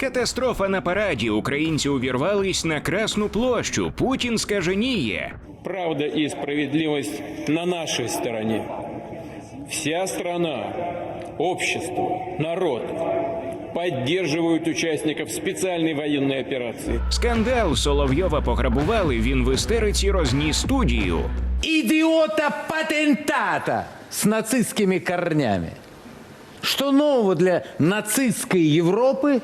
Катастрофа на параді. Українці увірвались на Красну площу. Путін скаженіє. Правда и справедливость на нашей стороне. Вся страна, общество, народ поддерживают участников специальной военной операции. Скандал Соловйова пограбували. Він в істериці розніс студію. идиота-патентата с нацистскими корнями. Что нового для нацистской Европы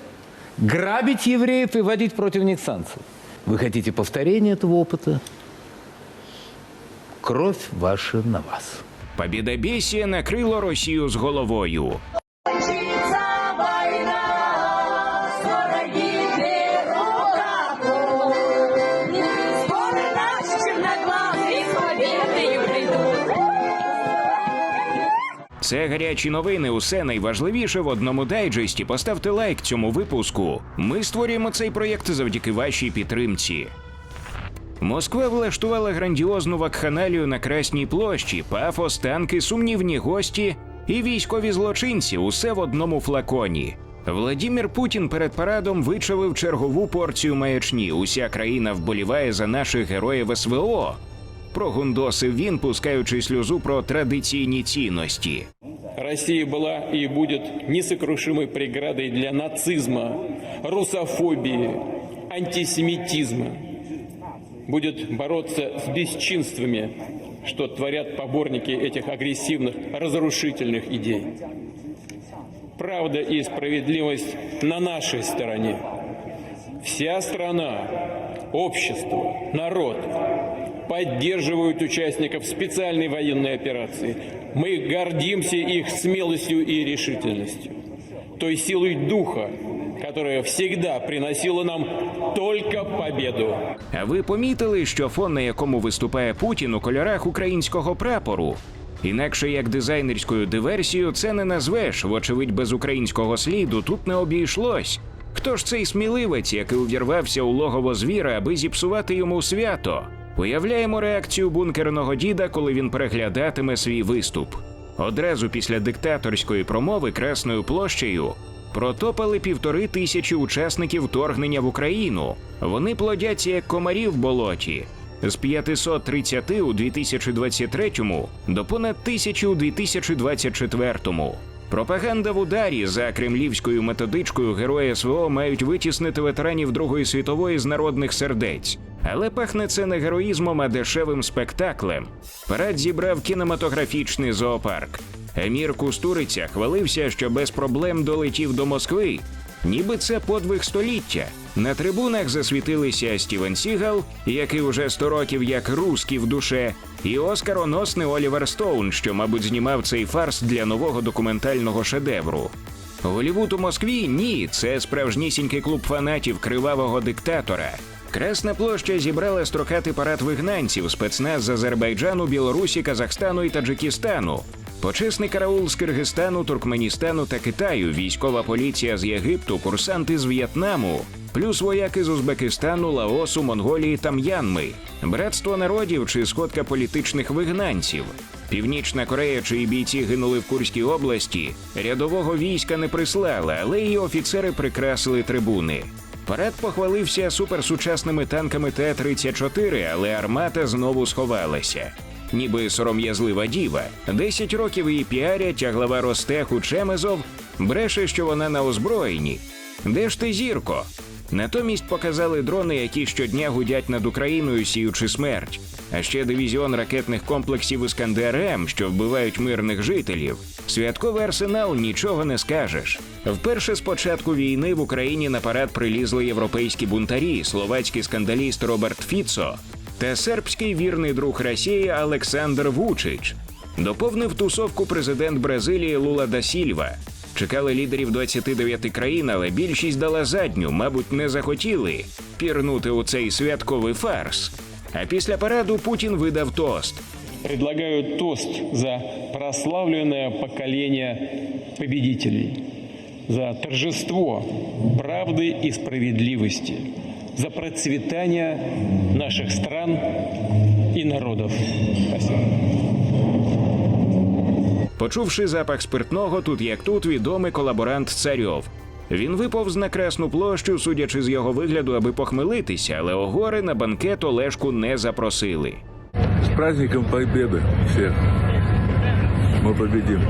грабить евреев и вводить против них санкции? Вы хотите повторения этого опыта? Кровь ваша на вас. Побєдобєсія накрило Росію з головою. Це гарячі новини. Усе найважливіше в одному дайджесті. Поставте лайк цьому випуску. Ми створюємо цей проєкт завдяки вашій підтримці. Москва влаштувала грандіозну вакханалію на Красній площі, пафос, танки, сумнівні гості і військові злочинці усе в одному флаконі. Владімір Путін перед парадом вичавив чергову порцію маячні. Уся країна вболіває за наших героїв СВО Прогундосив він, пускаючи сльозу про традиційні цінності. Россия была и будет несокрушимой преградой для нацизма, русофобии, антисемитизма. Будет бороться с бесчинствами, что творят поборники этих агрессивных, разрушительных идей. Правда и справедливость на нашей стороне. Вся страна, общество, народ поддерживают участников специальной военной операции. Мы гордимся их смелостью и решительностью, той силой духа, которая всегда приносила нам только победу. Ви помітили, що фон, на якому виступає Путін у кольорах українського прапору? Інакше як дизайнерською диверсією це не назвеш. Вочевидь, без українського сліду тут не обійшлось. Хто ж цей сміливець, який увірвався у логово звіра, аби зіпсувати йому свято? Уявляємо реакцію бункерного діда, коли він переглядатиме свій виступ. Одразу після диктаторської промови Красною площею протопали півтори тисячі учасників вторгнення в Україну. Вони плодяться як комарі в болоті. З 530 у 2023 до понад тисячі у 2024. Пропаганда в ударі за кремлівською методичкою герої СВО мають витіснити ветеранів Другої світової з народних сердець. Але пахне це не героїзмом, а дешевим спектаклем. Парад зібрав кінематографічний зоопарк. Емір Кустуриця хвалився, що без проблем долетів до Москви. Ніби це подвиг століття. На трибунах засвітилися Стівен Сігал, який уже 100 років як руський в душе, і оскароносний Олівер Стоун, що, мабуть, знімав цей фарс для нового документального шедевру. Голівуд у Москві ні, це справжнісінький клуб фанатів кривавого диктатора. Красна площа зібрала строкати парад вигнанців, спецназ з Азербайджану, Білорусі, Казахстану і Таджикистану. Почесний караул з Киргизстану, Туркменістану та Китаю, військова поліція з Єгипту, курсанти з В'єтнаму, плюс вояки з Узбекистану, Лаосу, Монголії та М'янми, братство народів чи сходка політичних вигнанців. Північна Корея, чиї бійці гинули в Курській області, рядового війська не прислала, але її офіцери прикрасили трибуни. Парад похвалився суперсучасними танками Т-34, але армата знову сховалася. Ніби сором'язлива діва. Десять років її піарять, а глава Ростеху Чемезов бреше, що вона на озброєнні. Де ж ти, зірко? Натомість показали дрони, які щодня гудять над Україною, сіючи смерть. А ще дивізіон ракетних комплексів Іскандер М, що вбивають мирних жителів. Святковий арсенал нічого не скажеш. Вперше з початку війни в Україні на парад прилізли європейські бунтарі, словацький скандаліст Роберт Фіцо та сербський вірний друг Росії Олександр Вучич. Доповнив тусовку президент Бразилії Лула да Сільва. Чекали лідерів 29 країн, але більшість дала задню, мабуть, не захотіли пірнути у цей святковий фарс. А після параду Путін видав тост. Предлагаю тост за прославленное поколение победителей, за торжество правды и справедливости, за процветание наших стран и народов. Спасибо. Почувши запах спиртного, тут як тут відомий колаборант царьов. Він виповз на красну площу, судячи з його вигляду, аби похмелитися, але огори на банкет Олешку не запросили. С праздником Победы всех! Мы победим!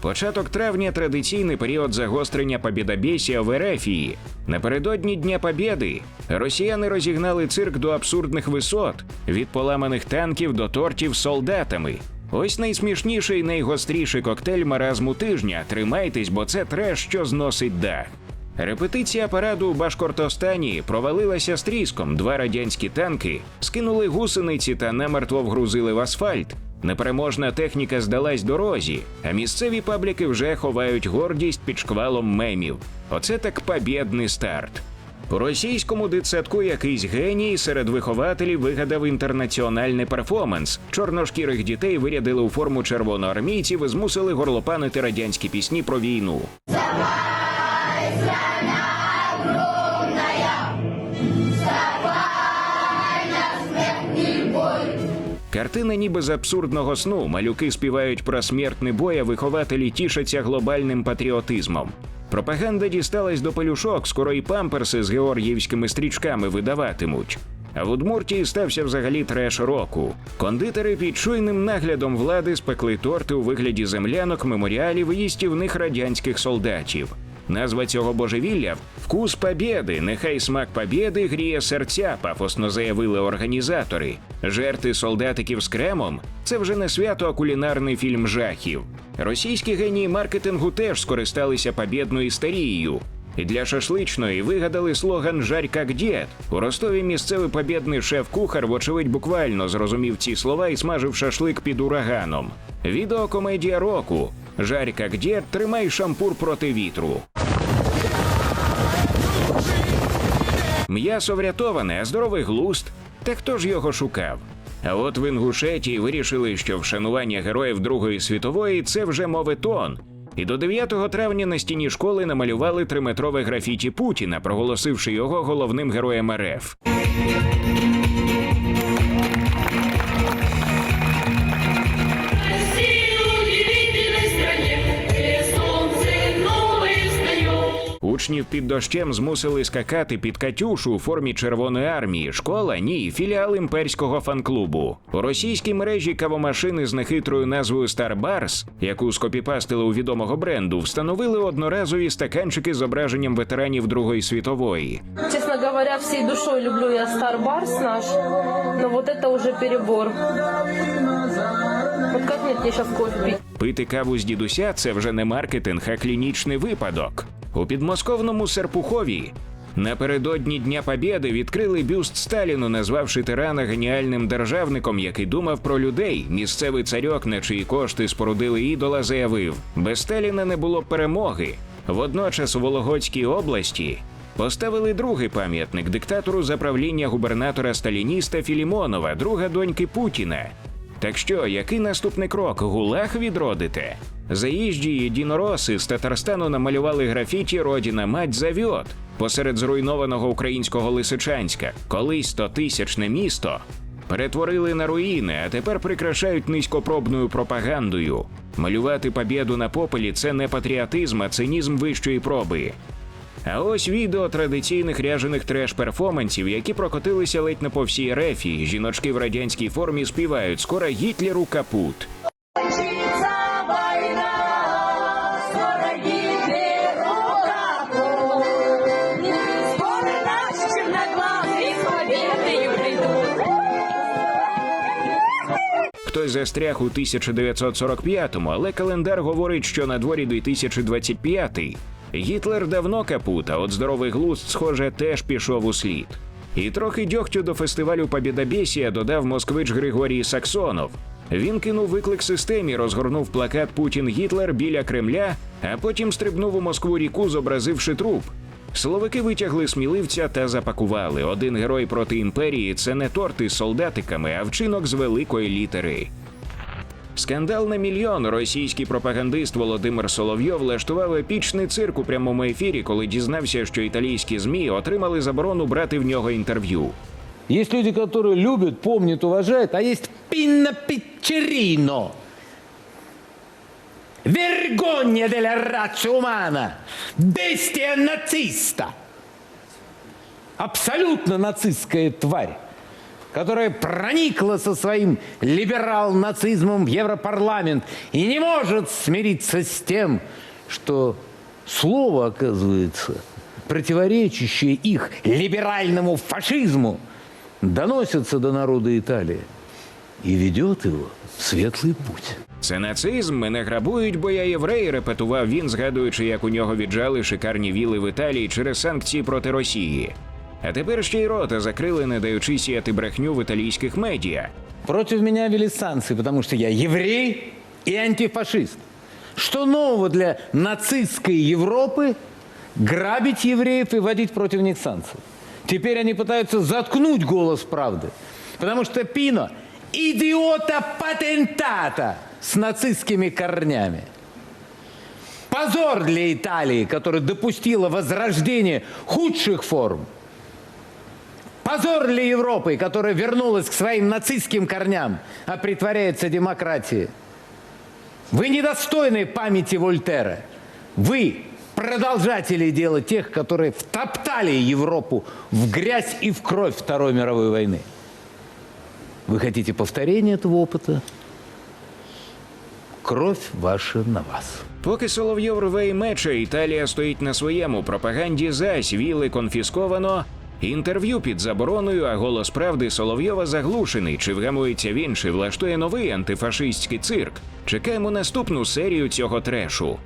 Початок травня традиційний період загострення побєдобєсія в Ерефії. Напередодні Дня Побєди росіяни розігнали цирк до абсурдних висот від поламаних танків до тортів солдатами. Ось найсмішніший найгостріший коктейль маразму тижня. Тримайтесь, бо це треш, що зносить дах. Репетиція параду у Башкортостані провалилася з тріском. Два радянські танки скинули гусениці та намертво вгрузили в асфальт. Непереможна техніка здалась дорозі, а місцеві пабліки вже ховають гордість під шквалом мемів. Оце так побєдний старт. У російському дитсадку якийсь геній серед вихователів вигадав інтернаціональний перформанс. Чорношкірих дітей вирядили у форму червоноармійців і змусили горлопанити радянські пісні про війну. Картина ніби з абсурдного сну. Малюки співають про смертний бой, а вихователі тішаться глобальним патріотизмом. Пропаганда дісталась до пелюшок, скоро і памперси з георгіївськими стрічками видаватимуть. А в Удмуртії стався взагалі треш року. Кондитери під чуйним наглядом влади спекли торти у вигляді землянок, меморіалів і їстівних радянських солдатів. Назва цього божевілля вкус побєди. Нехай смак побєди гріє серця, пафосно заявили організатори. Жерти солдатиків з кремом це вже не свято, а кулінарний фільм жахів. Російські генії маркетингу теж скористалися побєдною істерією. І для шашличної вигадали слоган «Жарь как дід». У Ростові місцевий побєдний шеф-кухар, вочевидь, буквально зрозумів ці слова і смажив шашлик під ураганом. Відеокомедія року. Жарь дід, тримай шампур проти вітру. М'ясо врятоване, а здоровий глуст. Та хто ж його шукав? А от в Інгушетії вирішили, що вшанування героїв Другої світової це вже моветон. І до 9 травня на стіні школи намалювали триметрове графіті Путіна, проголосивши його головним героєм РФ. Учнів під дощем змусили скакати під Катюшу у формі Червоної армії. Школа ні, філіал імперського фан-клубу. У російській мережі кавомашини з нехитрою назвою Starburst, яку скопіпастили у відомого бренду, встановили одноразові стаканчики з зображенням ветеранів Другої світової. Честно говоря, всей душой люблю я Старбарс наш, но вот это уже перебор. Вот как мне сейчас кофе пить? Пити каву з дідуся це вже не маркетинг, а клінічний випадок. У підмосковному Серпухові напередодні Дня Побєди відкрили бюст Сталіну, назвавши тирана геніальним державником, який думав про людей. Місцевий царьок, на чиї кошти спорудили ідола, заявив: без Сталіна не було перемоги. Водночас у Вологодській області поставили другий пам'ятник диктатору за правління губернатора сталініста Філімонова, друга доньки Путіна. Так що, який наступний крок? Гулаг відродите? Заїжджі єдинороси з Татарстану намалювали графіті Родіна мать завьот посеред зруйнованого українського Лисичанська. Колись стотисячне місто перетворили на руїни, а тепер прикрашають низькопробною пропагандою. Малювати побєду на попелі це не патріотизм, а цинізм вищої проби. А ось відео традиційних ряжених треш-перформансів, які прокотилися ледь не по всій рефі. Жіночки в радянській формі співають скоро Гітлеру капут. Застряг у 1945-му, але календар говорить, що на дворі 2025-й. Гітлер давно капут, а от здоровий глузд, схоже, теж пішов у слід. І трохи дьогтю до фестивалю Побєдобєсія додав москвич Григорій Саксонов. Він кинув виклик системі, розгорнув плакат Путін Гітлер біля Кремля, а потім стрибнув у Москву ріку, зобразивши труп. Силовики витягли сміливця та запакували. Один герой проти імперії це не торти з солдатиками, а вчинок з великої літери. Скандал на мільйон. Російський пропагандист Володимир Соловйов влаштував епічний цирк у прямому ефірі, коли дізнався, що італійські змі отримали заборону брати в нього інтерв'ю. Есть люди, которые любят, помнят, уважают, а есть Пинна Пичерино, Vergogna della razza umana! Бестия нациста! Абсолютно нацистская тварь, которая проникла со своим либерал-нацизмом в Европарламент и не может смириться с тем, что слово, оказывается, противоречащее их либеральному фашизму, доносится до народа Италии и ведет его в светлый путь. Це нацизм, мене грабують, бо я єврей, репетував він, згадуючи, як у нього віджали шикарні віли в Італії через санкції проти Росії. А тепер ще й рота закрили, не даючи сіяти брехню в італійських медіа. Против меня ввели санкции, потому что я еврей и антифашист. Что нового для нацистской Европы грабить евреев и вводить против них санкции? Теперь они пытаются заткнуть голос правды, потому что Пино – идиота-патентата с нацистскими корнями. Позор для Италии, которая допустила возрождение худших форм – Позор для Европы, которая вернулась к своим нацистским корням, а притворяется демократией. Вы недостойны памяти Вольтера. Вы продолжатели дела тех, которые втоптали Европу в грязь и в кровь Второй мировой войны. Вы хотите повторения этого опыта? Кровь ваша на вас. Поки Соловйов рве і мече, Італія стоїть на своєму пропаганді зась, віли конфісковано. Інтерв'ю під забороною, а голос правди Соловйова заглушений. Чи вгамується він, чи влаштує новий антифашистський цирк? Чекаємо наступну серію цього трешу.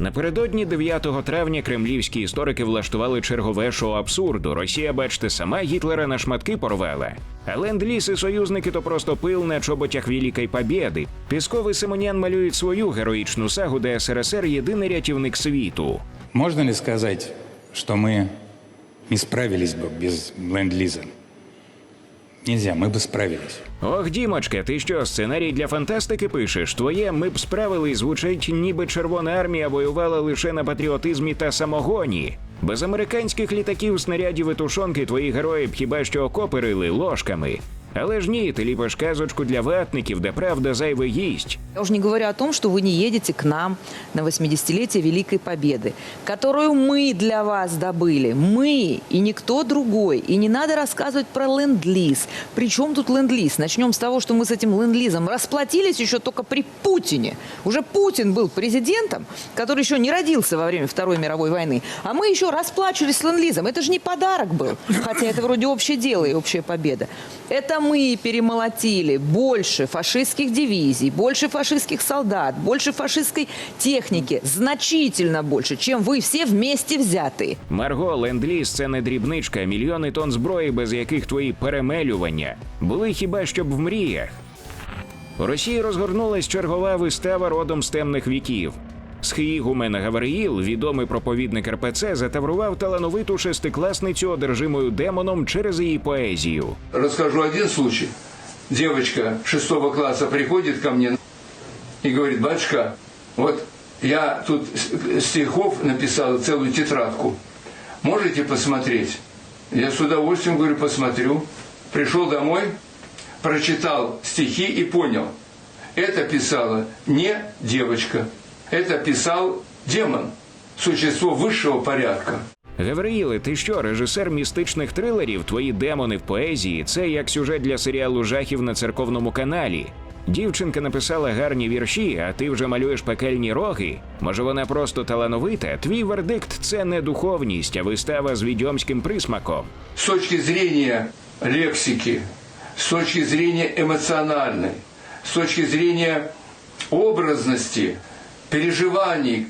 Напередодні 9 травня кремлівські історики влаштували чергове шоу абсурду. Росія, бачте, сама Гітлера на шматки порвала. А ленд-ліз і союзники то просто пил на чоботях Великої Побєди. Пісков Симонян малюють свою героїчну сагу, де СРСР єдиний рятівник світу. Можно ли сказать, что мы не справились бы без ленд-лиза? Нельзя, мы бы справились. Ох, Дімочка, ти що, сценарій для фантастики пишеш? Твоє ми б справились звучить, ніби Червона армія воювала лише на патріотизмі та самогоні. Без американських літаків, снарядів і тушонки твої герої б хіба що окопи рили ложками. Але ж ні, ти ліпиш казочку для ватників, де правда зайве їсть. Я уже не говорю о том, что вы не едете к нам на 80-летие Великой Победы, которую мы для вас добыли. Мы и никто другой. И не надо рассказывать про ленд-лиз. Причем тут ленд-лиз? Начнем с того, что мы с этим ленд-лизом расплатились еще только при Путине. Уже Путин был президентом, который еще не родился во время Второй мировой войны. А мы еще расплачивались с ленд-лизом. Это же не подарок был. Хотя это вроде общее дело и общая победа. Это мы перемолотили больше фашистских дивизий, больше фашистских солдат, больше фашистской техники, значительно больше, чем вы все вместе взятые. Марго, ленд-ліз – це не дрібничка, мільйони тонн зброї, без яких твої перемелювання були хіба що б в мріях. У Росії розгорнулась чергова вистава родом з темних віків. Схиїгумен Гавриїл, відомий проповідник РПЦ, затаврував талановиту шестикласницю одержимою демоном через її поезію. Расскажу один случай. Девочка шестого класса приходит ко мне и говорит, батюшка, вот я тут стихов написала целую тетрадку. Можете посмотреть? Я с удовольствием говорю, посмотрю. Пришел домой, прочитал стихи и понял. Это писала не девочка, это писал демон, существо высшего порядка. Гавриїле, ти що, режисер містичних трилерів? Твої демони в поезії це як сюжет для серіалу жахів на церковному каналі. Дівчинка написала гарні вірші, а ти вже малюєш пекельні роги. Може, вона просто талановита? Твій вердикт це не духовність, а вистава з відьомським присмаком. с точки зрения лексики, с точки зрения эмоциональной, с точки зрения образности, Переживаний,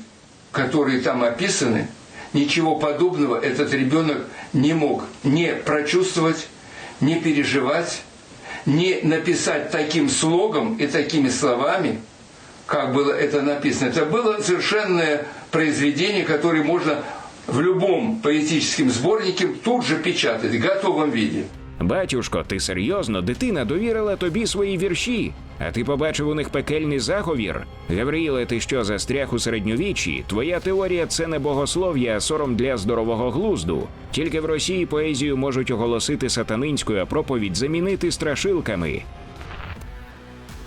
которые там описаны, ничего подобного этот ребенок не мог не прочувствовать, не переживать, не написать таким слогом и такими словами, как было это написано. Это было совершенное произведение, которое можно в любом поэтическом сборнике тут же печатать в готовом виде. Батюшко, ти серйозно? Дитина довірила тобі свої вірші, а ти побачив у них пекельний заговір. Гавриїле, ти що застряг у середньовіччі? Твоя теорія це не богослов'я, а сором для здорового глузду. Тільки в Росії поезію можуть оголосити сатанинською, а проповідь замінити страшилками.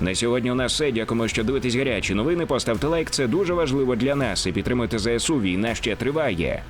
На сьогодні у нас все. Дякуємо, що дивитесь гарячі новини. Поставте лайк, це дуже важливо для нас. І підтримуйте ЗСУ. Війна ще триває.